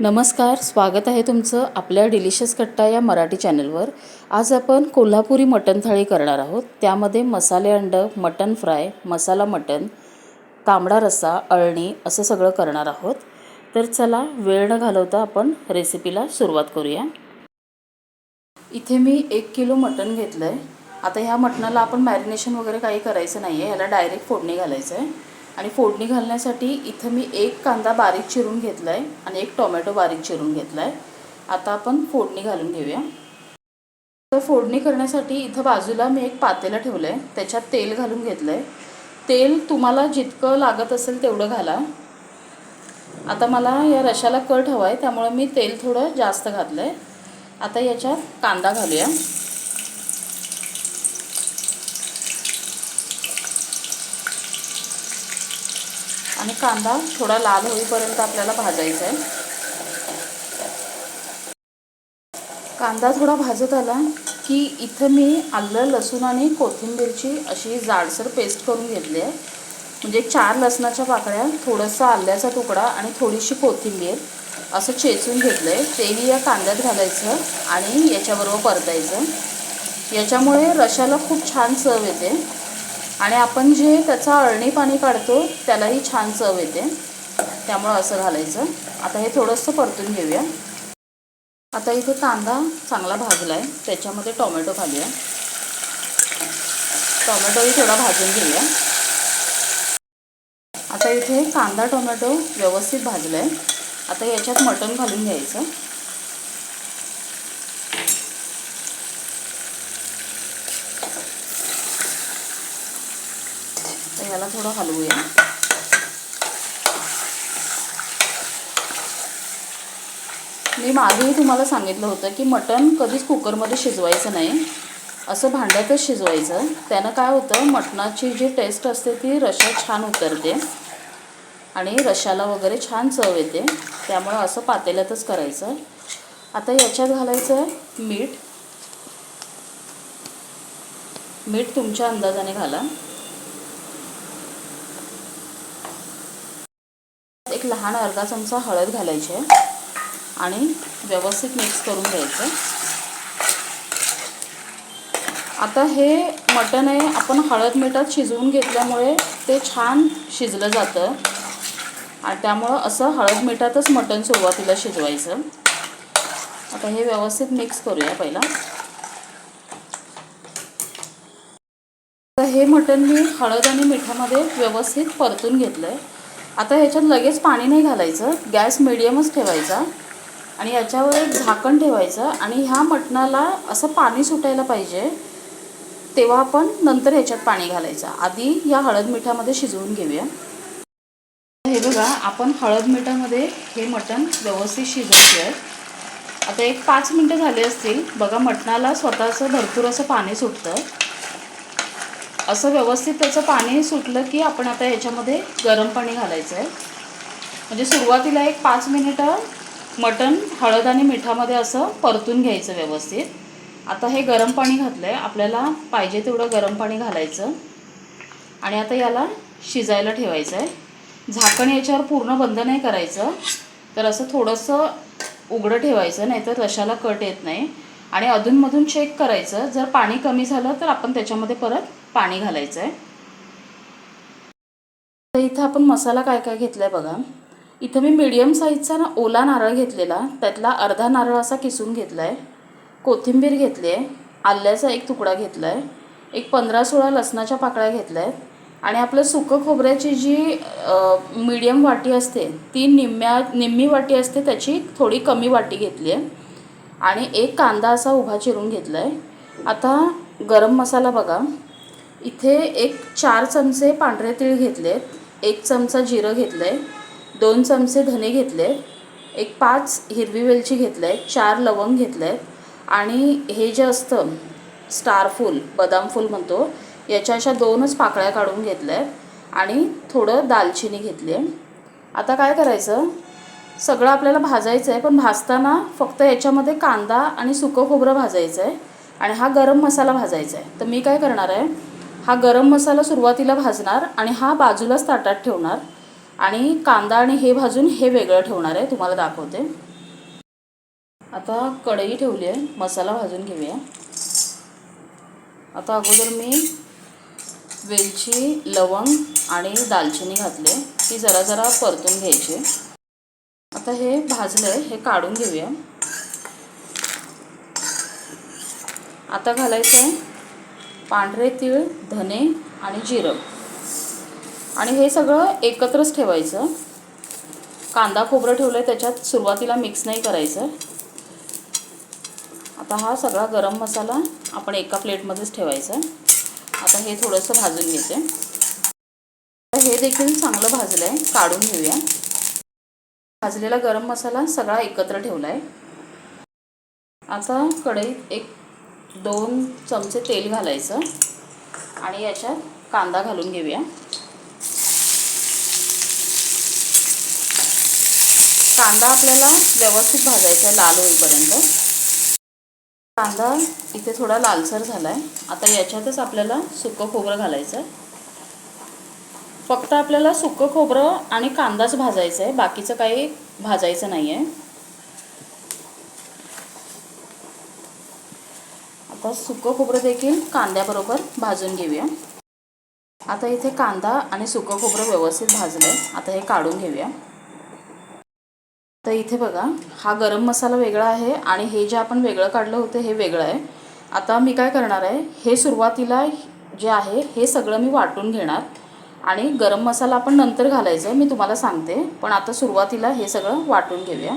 नमस्कार स्वागत आहे तुमचं आपल्या डिलिशियस कट्टा या मराठी चॅनलवर. आज आपण कोल्हापुरी मटण थाळी करणार आहोत. त्यामध्ये मसाले अंड मटण फ्राय मसाला मटण तांबडा रस्सा अळणी असं सगळं करणार आहोत. तर चला वेळ न घालवता आपण रेसिपीला सुरुवात करूया. इथे मी एक किलो मटण घेतलं आहे आता ह्या मटणाला आपण मॅरिनेशन वगैरे काही करायचं नाही आहे ह्याला डायरेक्ट फोडणी घालायचं आहे आणि फोडणी घालण्यासाठी इथं मी एक कांदा बारीक चिरून घेतला आहे आणि एक टोमॅटो बारीक चिरून घेतला आहे आता आपण फोडणी घालून घेऊया. तर फोडणी करण्यासाठी इथं बाजूला मी एक पातेलं ठेवलं आहे त्याच्यात तेल घालून घेतलं आहे तेल तुम्हाला जितकं लागत असेल तेवढं घाला. आता मला या रशाला कट हवा आहे त्यामुळे मी तेल थोडं जास्त घातलं आहे आता याच्यात कांदा घालूया. आणि कांदा थोडा लाल होईपर्यंत आपल्याला भाजायचा आहे. कांदा थोडा भाजत आला की इथं मी आलं लसूण आणि कोथिंबीरची अशी जाडसर पेस्ट करून घेतली आहे. म्हणजे चार लसणाच्या पाकळ्या थोडंसं आल्याचा तुकडा आणि थोडीशी कोथिंबीर असं चेचून घेतलं आहे तेही या कांद्यात घालायचं आणि याच्याबरोबर परतायचं. याच्यामुळे रशाला खूप छान चव येते. आणि आपण जे त्याचा अळणी पाणी काढतो त्यालाही छान चव येते. त्यामुळं असं घालायचं. आता हे थोडंसं परतून घेऊया. आता इथे कांदा चांगला भाजला आहे त्याच्यामध्ये टोमॅटो घालूया. टोमॅटोही थोडा भाजून घेऊया. आता इथे कांदा टोमॅटो व्यवस्थित भाजला आहे आता याच्यात मटण घालून घ्यायचं. थोडं हलवूया. मी मागेही तुम्हाला सांगितलं होतं की मटण कधीच कुकरमध्ये शिजवायचं नाही. असं भांड्यातच शिजवायचं. त्यानं काय होतं मटणाची जी टेस्ट असते ती रशात छान उतरते आणि रशाला वगैरे छान चव येते. त्यामुळं असं पातेल्यातच करायचं. आता याच्यात घालायचं मीठ. मीठ तुमच्या अंदाजाने घाला. एक अर्धा चमचा हळद घालायची आहे आणि व्यवस्थित मिक्स करून घ्यायचं आता हे मटण आहे आपण हळद मिठात शिजवून घेतल्यामुळे ते छान शिजलं जातं. आणि त्यामुळं असं हळद मिठातच मटण सुरुवातीला शिजवायचं. आता हे व्यवस्थित मिक्स करूया पहिला. तर हे मटण मी हळद आणि मिठामध्ये व्यवस्थित परतून घेतलं आहे आता ह्याच्यात लगेच पाणी नाही घालायचं गॅस मिडियमच ठेवायचा आणि याच्यावर एक झाकण ठेवायचं आणि ह्या मटणाला असं पाणी सुटायला पाहिजे तेव्हा आपण नंतर ह्याच्यात पाणी घालायचं. आधी या हळद मिठामध्ये शिजवून घेऊया. हे बघा आपण हळद मिठामध्ये हे मटण व्यवस्थित शिजवतो आहे आता एक पाच मिनटं झाले असतील बघा मटणाला स्वतःचं भरपूर असं पाणी सुटतं. असं व्यवस्थित त्याचं पाणी सुटलं की आपण आता याच्यामध्ये गरम पाणी घालायचं आहे म्हणजे सुरुवातीला एक पाच मिनिटं मटण हळद आणि मिठामध्ये असं परतून घ्यायचं व्यवस्थित. आता हे गरम पाणी घातलं आहे आपल्याला पाहिजे तेवढं गरम पाणी घालायचं. आणि आता याला शिजायला ठेवायचं आहे झाकण याच्यावर पूर्ण बंद नाही करायचं. तर असं थोडंसं उघडं ठेवायचं नाहीतर रशाला कट येत नाही. आणि अधूनमधून चेक करायचं. जर पाणी कमी झालं तर आपण त्याच्यामध्ये परत पाणी घालायचं आहे तर इथं आपण मसाला काय काय घेतला आहे बघा. इथं मी मीडियम साईजचा ना ओला नारळ घेतलेला. त्यातला अर्धा नारळ असा किसून घेतला आहे कोथिंबीर घेतली आहे आल्याचा एक तुकडा घेतला आहे एक पंधरा सोळा लसणाच्या पाकळ्या घेतल्या आहेत आणि आपलं सुकं खोबऱ्याची जी मीडियम वाटी असते ती निम्म्या निम्मी वाटी असते त्याची थोडी कमी वाटी घेतली आहे आणि एक कांदा असा उभा चिरून घेतला आहे आता गरम मसाला बघा. इथे एक चार चमचे पांढरे तीळ घेतलेत एक चमचा जिरं घेतलं आहे दोन चमचे धने घेतले एक पाच हिरवी वेलची घेतलं आहे चार लवंग घेतलं आहेत आणि हे जे असतं स्टारफूल बदाम फूल म्हणतो याच्या अशा दोनच पाकळ्या काढून घेतल्या आहेत आणि थोडं दालचिनी घेतली. आहे आता काय करायचं? सगळं आपल्याला भाजायचं आहे पण भाजताना फक्त याच्यामध्ये कांदा आणि सुकं खोबरं भाजायचं आहे आणि हा गरम मसाला भाजायचा आहे तर मी काय करणार आहे? हा गरम मसाला सुरुवातीला भाजणार आणि हा बाजूलाच ताटात ठेवणार. आणि कांदा आणि हे भाजून हे वेगळं ठेवणार आहे तुम्हाला दाखवते. आता कढई ठेवली आहे मसाला भाजून घेऊया. आता अगोदर मी वेलची लवंग आणि दालचिनी घातले ती जरा जरा परतून घ्यायची. आता हे भाजलं आहे हे काढून घेऊया. आता घालायचं आहे पांढरे तीळ धने आणि जिरं. आणि हे सगळं एकत्रच ठेवायचं. कांदा खोबरं ठेवलं आहे त्याच्यात. सुरुवातीला मिक्स नाही करायचं. आता हा सगळा गरम मसाला आपण एका प्लेटमध्येच ठेवायचा. आता हे थोडंसं भाजून घेते. हे देखील चांगलं भाजलं आहे काढून घेऊया. भाजलेला गरम मसाला सगळा एकत्र ठेवला आहे आता कढईत एक दोन चमचे तेल घालायचं आणि याच्यात कांदा घालून घेऊया. कांदा आपल्याला व्यवस्थित भाजायचा आहे लाल होईपर्यंत. कांदा इथे थोडा लालसर झाला आहे आता याच्यातच आपल्याला सुकं खोबरं घालायचं आहे फक्त आपल्याला सुकं खोबरं आणि कांदाच भाजायचं आहे बाकीचं काही भाजायचं नाही आहे आता सुकं खोबरं देखील कांद्याबरोबर भाजून घेऊया. आता इथे कांदा आणि सुकं खोबरं व्यवस्थित भाजलं आहे आता हे काढून घेऊया. तर इथे बघा हा गरम मसाला वेगळा आहे आणि हे जे आपण वेगळं काढलं होतं हे वेगळं आहे. आता मी काय करणार आहे हे सुरुवातीला जे आहे हे सगळं मी वाटून घेणार आणि गरम मसाला आपण नंतर घालायचं मी तुम्हाला सांगते पण आता सुरुवातीला हे सगळं वाटून घेऊया.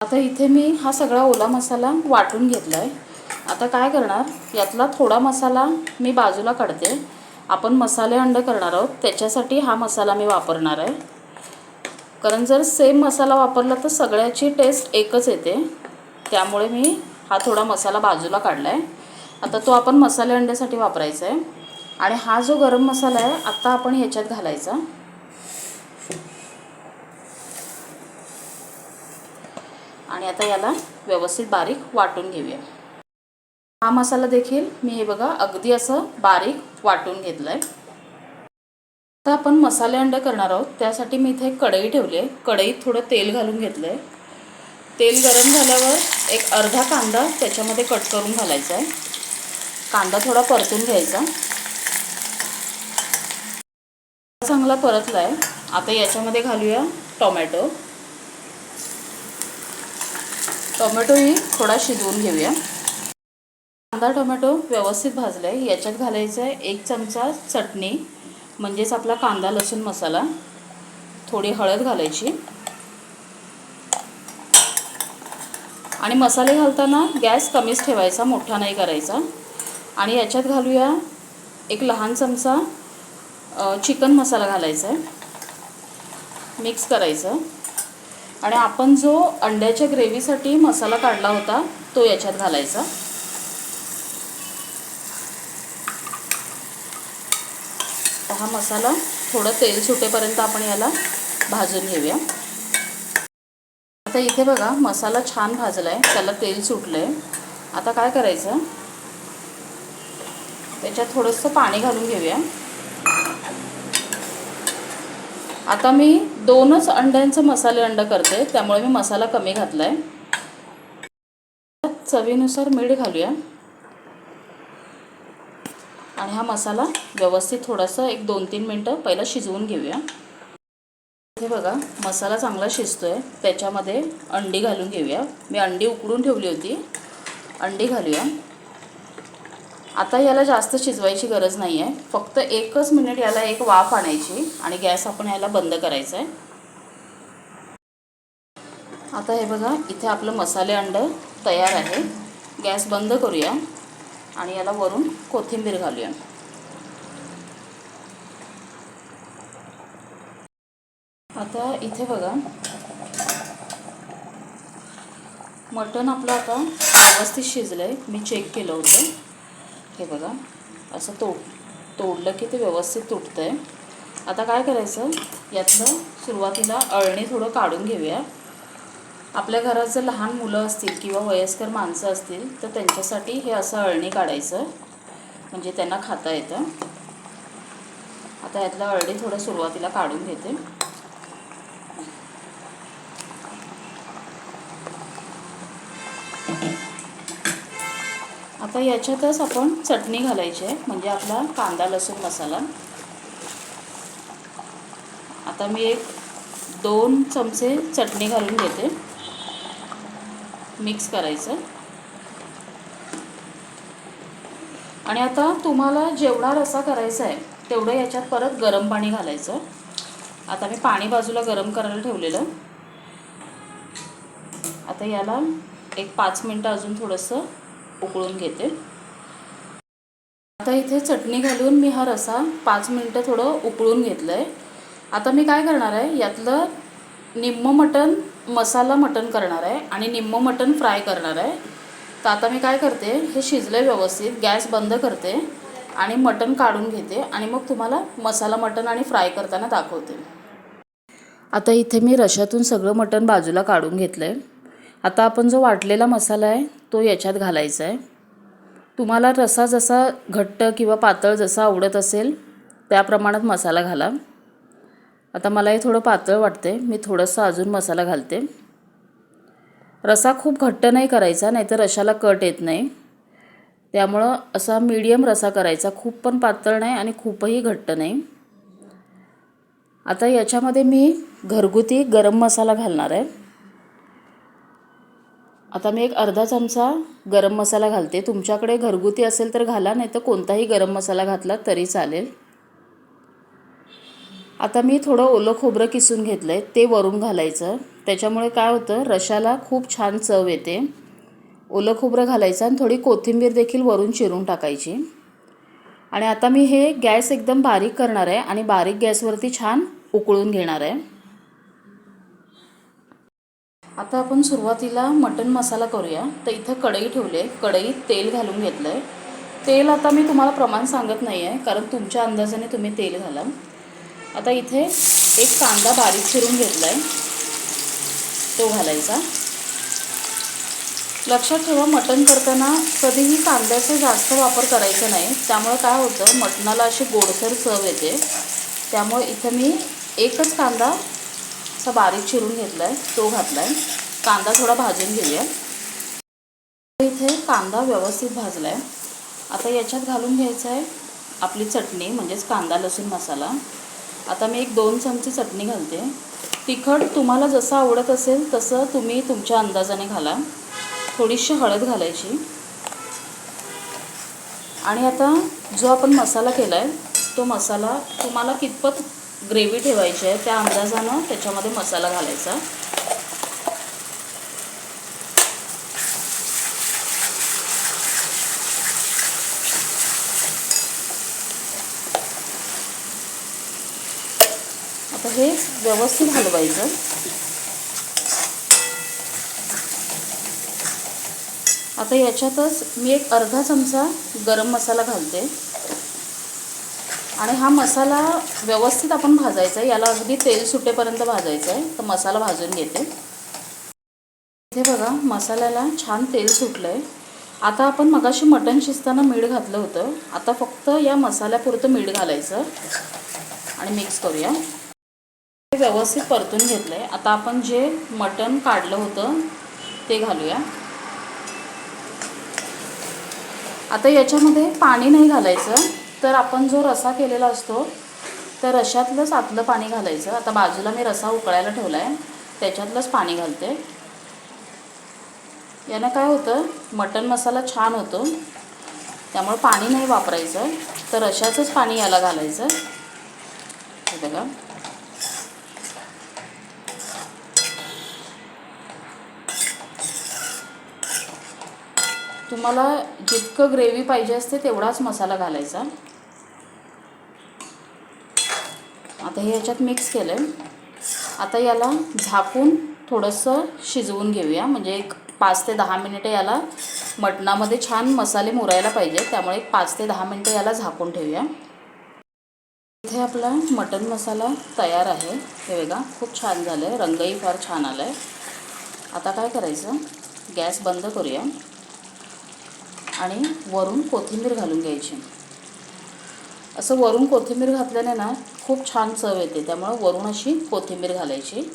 आता इथे मी हा सगळा ओला मसाला वाटून घेतला आहे आता काय करणार? यातला थोडा मसाला मी बाजूला काढते. आपण मसाले अंड करणार आहोत. त्याच्यासाठी हा मसाला मी वापरणार आहे. कारण जर सेम मसाला वापरला तर सगळ्याची टेस्ट एकच येते. त्यामुळे मी हा थोडा मसाला बाजूला काढला आहे आता तो आपण मसाले अंड्यासाठी वापरायचा आहे. आणि हा जो गरम मसाला आहे आत्ता आपण ह्याच्यात घालायचा. आणि आता याला व्यवस्थित बारीक वाटून घेऊया. हा मसाला देखील मी हे बघा अगदी असं बारीक वाटून घेतलं आहे आता आपण मसाले अंडे करणार आहोत. त्यासाठी मी इथे कढई ठेवली आहे. कढईत थोडं तेल घालून घेतलं आहे तेल गरम झाल्यावर एक अर्धा कांदा त्याच्यामध्ये कट करून घालायचा आहे. कांदा थोडा परतून घ्यायचा. चांगला परतला आहे आता याच्यामध्ये घालूया टोमॅटो. टोमॅटोही थोडा शिजवून घेऊया. कांदा टोमॅटो व्यवस्थित भाजला आहे याच्यात घालायचं आहे एक चमचा चटणी म्हणजेच आपला कांदा लसूण मसाला. थोडी हळद घालायची. आणि मसाले घालताना गॅस कमीच ठेवायचा मोठा नाही करायचा. आणि याच्यात घालूया एक लहान चमचा चिकन मसाला घालायचा आहे मिक्स करायचं. आणि आपण जो अंड्याच्या ग्रेव्हीसाठी मसाला काढला होता तो याच्यात घालायचा. हा मसाला थोडं तेल सुटेपर्यंत आपण याला भाजून घेऊया. आता इथे बघा मसाला छान भाजला आहे त्याला तेल सुटलं आहे आता काय करायचं? त्याच्यात थोडंसं पाणी घालून घेऊया. आता मी दोनच अंड्यांचं मसाले अंड करते त्यामुळे मी मसाला कमी घातला आहे चवीनुसार मीठ घालूया. आणि हा मसाला व्यवस्थित थोडासा एक दोन तीन मिनटं पहिला शिजवून घेऊया. इथे बघा मसाला चांगला शिजतो आहे त्याच्यामध्ये अंडी घालून घेऊया. मी अंडी उकडून ठेवली होती. अंडी घालूया. आता याला जास्त शिजवायची गरज नाही आहे फक्त एकच मिनिट याला एक वाफ आणायची आणि गॅस आपण याला बंद करायचा आहे आता हे बघा इथे आपलं मसाले अंड तयार आहे. गॅस बंद करूया. आणि याला वरून कोथिंबीर घालूया. आता इथे बघा. मटण आपलं आता व्यवस्थित शिजलं आहे मी चेक केलं होतं. हे बघा. असं तोड तोडलं की ते व्यवस्थित तुटतं आहे आता काय करायचं? यातलं सुरुवातीला अळणी थोडं काढून घेऊया. आपल्या घरात जर लहान मुलं असतील किंवा वयस्कर माणसं असतील तर त्यांच्यासाठी हे असं अळणी काढायचं. म्हणजे त्यांना खाता येतं. आता यातलं अळणी थोडं सुरुवातीला काढून घेते. आता याच्यातच आपण चटणी घालायची आहे म्हणजे आपला कांदा लसूण मसाला. आता मी एक दोन चमचे चटणी घालून घेते. मिक्स करायचं. आणि आता तुम्हाला जेवढा रसा करायचा आहे तेवढं याच्यात परत गरम पाणी घालायचं. आता मी पाणी बाजूला गरम करायला ठेवलेलं. आता याला एक पाच मिनटं अजून थोडंसं उकळून घेते. आता इथे चटणी घालून मी हा रसा पाच मिनटं थोडं उकळून घेतलं आहे आता मी काय करणार आहे यातलं निम्म मटण मसाला मटण करणार आहे आणि निम्मं मटण फ्राय करणार आहे. तर आता मी काय करते हे शिजलं व्यवस्थित गॅस बंद करते आणि मटण काढून घेते आणि मग तुम्हाला मसाला मटण आणि फ्राय करताना दाखवते. आता इथे मी रशातून सगळं मटण बाजूला काढून घेतलं आहे आता आपण जो वाटलेला मसाला आहे तो याच्यात घालायचा आहे. तुम्हाला रसा जसा घट्ट किंवा पातळ जसा आवडत असेल त्या प्रमाणात मसाला घाला. आता मला हे थोडं पातळ वाटते मी थोडंसं अजून मसाला घालते. रसा खूप घट्ट नाही करायचा नाहीतर रशाला कट येत नाही. त्यामुळं असा मीडियम रसा करायचा. खूप पण पातळ नाही आणि खूपही घट्ट नाही. आता याच्यामध्ये मी घरगुती गरम मसाला घालणार आहे. आता मी एक अर्धा चमचा गरम मसाला घालते. तुमच्याकडे घरगुती असेल तर घाला नाही तर कोणताही गरम मसाला घातला तरी चालेल. आता मी थोडं ओलं खोबरं किसून घेतलं आहे ते वरून घालायचं. त्याच्यामुळे काय होतं रशाला खूप छान चव येते. ओलं खोबरं घालायचं आणि थोडी कोथिंबीर देखील वरून चिरून टाकायची. आणि आता मी हे गॅस एकदम बारीक करणार आहे आणि बारीक गॅसवरती छान उकळून घेणार आहे. आता आपण सुरुवातीला मटण मसाला करूया. तर इथं कढई ठेवली आहे. कढईत तेल घालून घेतलं आहे तेल आता मी तुम्हाला प्रमाण सांगत नाही आहे कारण तुमच्या अंदाजाने तुम्ही तेल घाला. आता इथे एक कांदा बारीक चिरून घेतला आहे तो घालायचा. लक्षात ठेवा मटण करताना कधीही कांद्याचा जास्त वापर करायचा नाही. त्यामुळे काय होतं मटणाला अशी गोडसर चव येते. त्यामुळे इथं मी एकच कांदा असा बारीक चिरून घेतला आहे तो घातला आहे कांदा थोडा भाजून घेऊया. इथे कांदा व्यवस्थित भाजला आहे आता याच्यात घालून घ्यायचं आहे आपली चटणी म्हणजेच कांदा लसूण मसाला. आता मी एक दोन चमचे चटणी घालते. तिखट तुम्हाला जसं आवडत असेल तसं तुम्ही तुमच्या अंदाजाने घाला. थोडीशी हळद घालायची. आणि आता जो आपण मसाला केला आहे तो मसाला तुम्हाला कितपत ग्रेव्ही ठेवायची आहे त्या अंदाजानं त्याच्यामध्ये मसाला घालायचा आता हे व्यवस्थित हलवायचं. आता याच्यातच मी एक अर्धा चमचा गरम मसाला घालते. आणि हा मसाला व्यवस्थित आपण भाजायचा आहे. याला अगदी तेल सुटेपर्यंत भाजायचं आहे. तर मसाला भाजून घेते. इथे बघा मसाल्याला छान तेल सुटलं आहे आता आपण मगाशी मटण शिजताना मीठ घातलं होतं. आता फक्त या मसाल्यापुरतं मीठ घालायचं. आणि मिक्स करूया. व्यवस्थित परतून घेतलं आहे आता आपण जे मटण काढलं होतं ते घालूया. आता याच्यामध्ये पाणी नाही घालायचं. तर आपण जो रसा केलेला असतो तर रशातलंच आतलं पाणी घालायचं. आता बाजूला मी रसा उकळायला ठेवला आहे त्याच्यातलंच पाणी घालते. यानं काय होतं मटण मसाला छान होतो. त्यामुळे पाणी नाही वापरायचं. तर रशाचंच पाणी याला घालायचं. हे बघा. तुम्हाला जितकं ग्रेव्ही पाहिजे असते तेवढाच मसाला घालायचा. आता हे याच्यात मिक्स केलं आहे आता याला झाकून थोडंसं शिजवून घेऊया. म्हणजे एक पाच ते दहा मिनिटं याला मटणामध्ये छान मसाले मुरायला पाहिजे. त्यामुळे एक पाच ते दहा मिनटं याला झाकून ठेवूया. इथे आपला मटन मसाला तयार आहे. हे बघा खूप छान झालं आहे रंगही फार छान आला आहे आता काय करायचं? गॅस बंद करूया. आणि वरून कोथिंबीर घालून घ्यायची. असं वरून कोथिंबीर घातल्याने ना खूप छान चव येते त्यामुळं वरून अशी कोथिंबीर घालायची.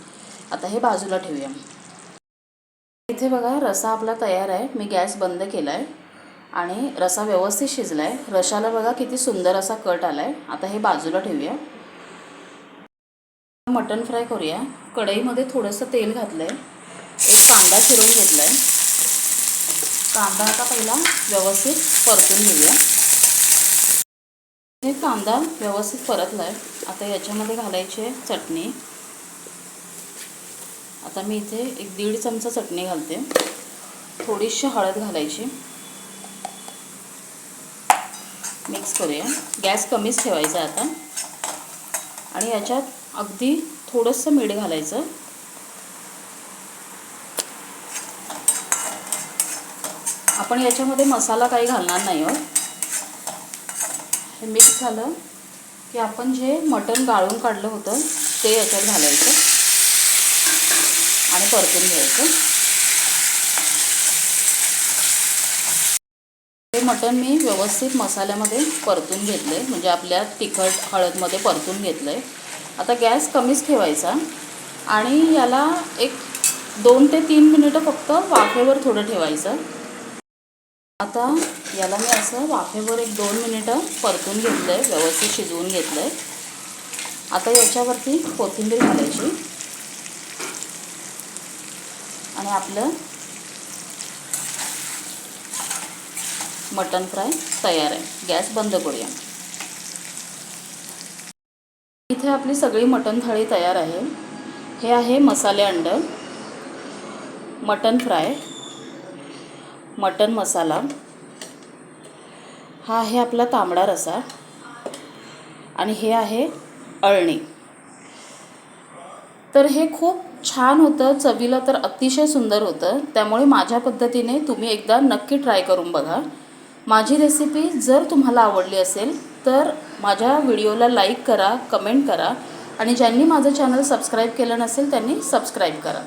आता हे बाजूला ठेवूया. इथे बघा रसा आपला तयार आहे. मी गॅस बंद केला आहे आणि रसा व्यवस्थित शिजला आहे रशाला बघा किती सुंदर असा कट आला आहे आता हे बाजूला ठेवूया. मटन फ्राय करूया. कढईमध्ये थोडंसं तेल घातलं आहे एक कांदा चिरून घेतला आहे कांदा आता पहिला व्यवस्थित परतून घेऊया. हे कांदा व्यवस्थित परतला आहे आता याच्यामध्ये घालायची आहे चटणी. आता मी इथे एक दीड चमचा चटणी घालते. थोडीशी हळद घालायची. मिक्स करूया. गॅस कमीच ठेवायचा आता. आणि याच्यात अगदी थोडंसं मीठ घालायचं. आपण याच्यामध्ये मसाला काही घालणार नाही हो. हे मिक्स झालं की आपण जे मटण गाळून काढलं होतं ते याच्यात घालायचं. आणि परतून घ्यायचं. हे मटण मी व्यवस्थित मसाल्यामध्ये परतून घेतलं आहे म्हणजे आपल्या तिखट हळदमध्ये परतून घेतलं आहे आता गॅस कमीच ठेवायचा. आणि याला एक दोन ते तीन मिनिटं फक्त वाफेवर थोडं ठेवायचं. आता याला मी असं वाफेवर एक दोन मिनिटं परतून घेतलं आहे व्यवस्थित शिजवून घेतलं आहे आता याच्यावरती कोथिंबीर घालायची. आणि आपलं मटन फ्राय तयार आहे. गॅस बंद करूया. इथे आपली सगळी मटण थाळी तयार आहे. हे आहे मसाले अंड. Mutton fry. मटन मसाला. हा आहे आपला तांबडा रसा. आणि हे आहे अळणी. तर हे खूप छान होतं. चवीला तर अतिशय सुंदर होतं. त्यामुळे माझ्या पद्धतीने तुम्ही एकदा नक्की ट्राय करून बघा. माझी रेसिपी जर तुम्हाला आवडली असेल तर माझ्या व्हिडिओला लाईक करा कमेंट करा. आणि ज्यांनी माझं चॅनल सबस्क्राईब केलं नसेल त्यांनी सबस्क्राईब करा.